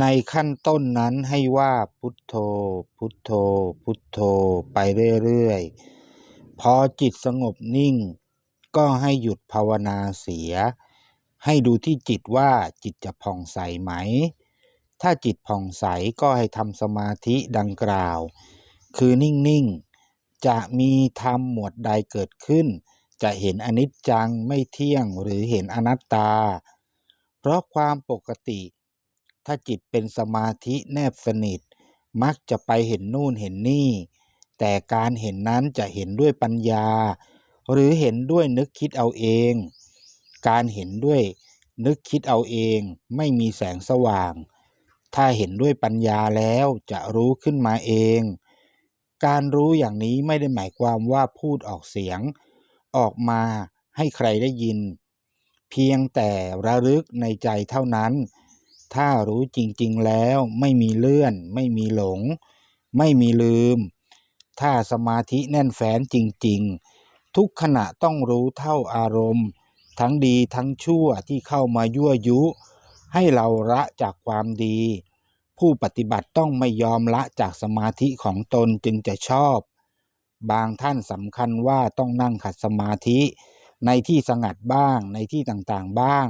ในขั้นต้นนั้นให้ว่าพุทโธ พุทโธ พุทโธ ไปเรื่อยๆ พอจิตสงบนิ่ง ก็ให้หยุดภาวนาเสีย ให้ดูที่จิตว่าจิตจะผ่องใสไหม ถ้าจิตผ่องใสก็ให้ทำสมาธิดังกล่าว คือนิ่งๆ จะมีธรรมหมวดใดเกิดขึ้น จะเห็นอนิจจังไม่เที่ยงหรือเห็นอนัตตา เพราะความปกติ ถ้าจิตเป็นสมาธิแนบสนิท มักจะไปเห็นนู่นเห็นนี่ แต่การเห็นนั้นจะเห็นด้วยปัญญา หรือเห็นด้วยนึกคิดเอาเอง การเห็นด้วยนึกคิดเอาเองไม่มีแสงสว่าง ถ้าเห็นด้วยปัญญาแล้วจะรู้ขึ้นมาเอง การรู้อย่างนี้ไม่ได้หมายความว่าพูดออกเสียง ออกมาให้ใครได้ยิน เพียงแต่ระลึกในใจเท่านั้น ถ้ารู้จริง ๆ แล้วไม่มีเลื่อน ไม่มีหลง ไม่มีลืม ถ้าสมาธิแน่นแฟ้นจริง ๆ ทุกขณะต้องรู้เท่าอารมณ์ ทั้งดีทั้งชั่วที่เข้ามายั่วยุ ให้เราละจากความดี ผู้ปฏิบัติต้องไม่ยอมละจากสมาธิของตนจึงจะชอบ บางท่านสำคัญว่าต้องนั่งขัดสมาธิ ในที่สงัดบ้างในที่ต่างๆบ้าง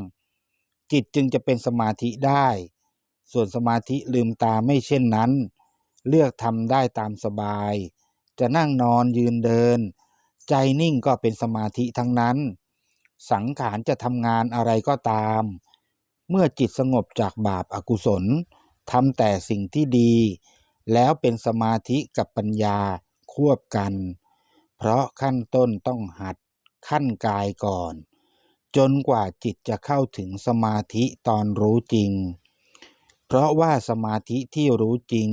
จิตจึงจะเป็นสมาธิได้ ส่วนสมาธิลืมตาไม่เช่นนั้น เลือกทำได้ตามสบาย จะนั่งนอนยืนเดิน ใจนิ่งก็เป็นสมาธิทั้งนั้น สังขารจะทำงานอะไรก็ตาม เมื่อจิตสงบจากบาปอากุศลทำแต่สิ่งที่ดี แล้วเป็นสมาธิกับปัญญาควบกัน เพราะขั้นต้นต้องหัดขั้นกายก่อน จนกว่าจิตจะเข้าถึงสมาธิตอนรู้จริง เพราะว่าสมาธิที่รู้จริง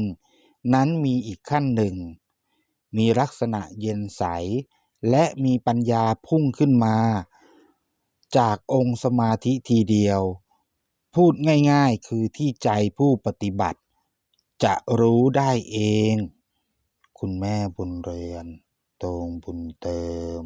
นั้นมีอีกขั้นหนึ่ง มีลักษณะเย็นใส และมีปัญญาพุ่งขึ้นมา จากองค์สมาธิทีเดียว พูดง่ายๆคือที่ใจผู้ปฏิบัติ จะรู้ได้เอง คุณแม่บุญเรือน ตรงบุญเติม